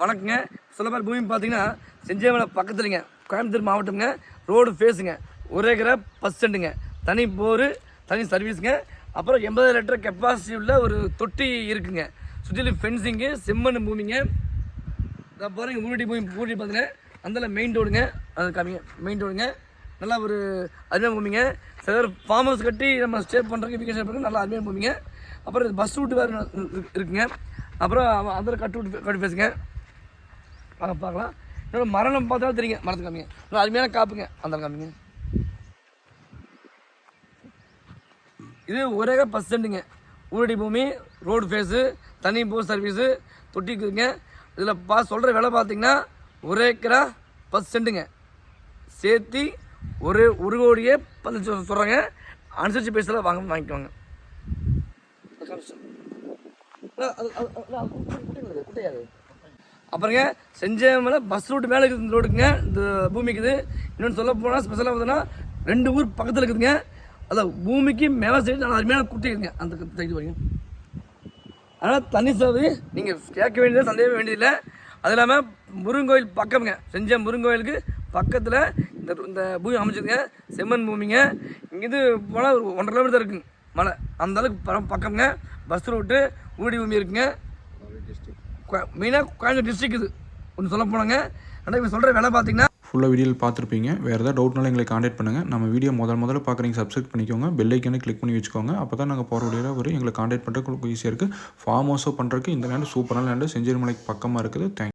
வணக்கங்க. சில பேர் பூமி பார்த்தீங்கன்னா செஞ்சேமலை பக்கத்துலங்க. கோயம்புத்தூர் மாவட்டம்ங்க. ரோடு ஃபேஸுங்க ஒரே கிர பஸ் ஸ்டாண்டுங்க தனி போர் தனி சர்வீஸுங்க அப்புறம் எண்பது லிட்டர் கெப்பாசிட்டி உள்ள ஒரு தொட்டி இருக்குங்க. சுற்றிலும் ஃபென்சிங்கு செம்மண் பூமிங்க. இதை பாருங்க முன்னாடி பூமி முன்னாடி பார்த்தீங்கன்னா அந்த மெயின் ரோடுங்க அது காமிங்க மெயின் ரோடுங்க நல்லா ஒரு அருமையான பூமிங்க சில பேர் ஃபார்ம் ஹவுஸ் கட்டி நம்ம ஸ்டே பண்ணுறதுக்கு வீக்கெண்ட் பண்ணுறது நல்லா அருமையான பூமிங்க அப்புறம் பஸ் ரூட்டு வேறு இருக்குங்க. அப்புறம் அந்த கட்டு விட்டு கட்டி பேசுங்க. பார்க்க பார்க்கலாம். இன்னொரு மரணம் பார்த்தாலும் தெரியுங்க. மரத்து காமிங்க. இன்னும் அருமையான காப்புங்க. அந்த காமிங்க. இது ஒரே பஸ் ஸ்டாண்டுங்க ஊரடி பூமி ரோடு ஃபேஸு தனி போர் சர்வீஸு தொட்டிக்குதுங்க இதில் பா சொல்கிற விலை பார்த்தீங்கன்னா ஒரே பஸ் சென்ட்டுங்க சேர்த்தி ஒரு ஒரு கோடியே பதினஞ்சு லட்சம் சொல்கிறாங்க அனுசரித்து பேசல வாங்க வாங்கிக்குவாங்க அப்புறங்க செஞ்சமலை பஸ் ரூட் மேலே இருக்குது இந்த ரோடுக்குங்க இந்த பூமிக்குது இன்னொன்று சொல்ல போனால் ஸ்பெஷலாக பார்த்தீங்கன்னா ரெண்டு ஊர் பக்கத்தில் இருக்குதுங்க. அதான் பூமிக்கு மேலே சைடு நல்லா அருமையான குட்டை இருக்குங்க அந்த சைடு வரீங்க அதனால் தண்ணி சேவை நீங்கள் கேட்க வேண்டியது சந்தேகம் வேண்டியதில்லை அது இல்லாமல் முருங்கோயில் பக்கம்ங்க. செஞ்ச முருங்கோயிலுக்கு பக்கத்தில் இந்த இந்த பூமி அமைச்சிருக்க செம்மண் பூமிங்க. இங்கேருந்து போனால் ஒரு ஒன்றரை கிலோமீட்டர் இருக்குங்க மலை. அந்த அளவுக்கு பரம் பக்கம்ங்க. பஸ் ரூட்டு ஊடி பூமி இருக்குங்க. மெயினாக கோயம்புத்தூர் டிஸ்ட்ரிக் இது. ஒன்று சொல்ல போனாங்க. ஆனால் இப்போ சொல்கிற வேலை பார்த்தீங்கன்னா ஃபுல்லாக வீடியோவில் பார்த்துருப்பீங்க வேறு ஏதாவது டவுட்னாலும் எங்களை காண்டாக்ட் பண்ணுங்கள் நம்ம வீடியோ முதல் முதல்ல பார்க்குறீங்க சப்ஸ்கிரைப் பண்ணிக்கோங்க. பெல் கிளிக் பண்ணி வச்சுக்கோங்க. அப்போ தான் நாங்கள் போகிற வழியாக வரும். எங்களை காண்டாக்ட் பண்ணுறதுக்கு ஈஸியாக இருக்குது ஃபார்ம் ஹவுஸோ பண்ணுறதுக்கு இந்த லேண்டு சூப்பரான லேண்டு செஞ்சேரி மலைக்கு பக்கமாக இருக்குது. தேங்க்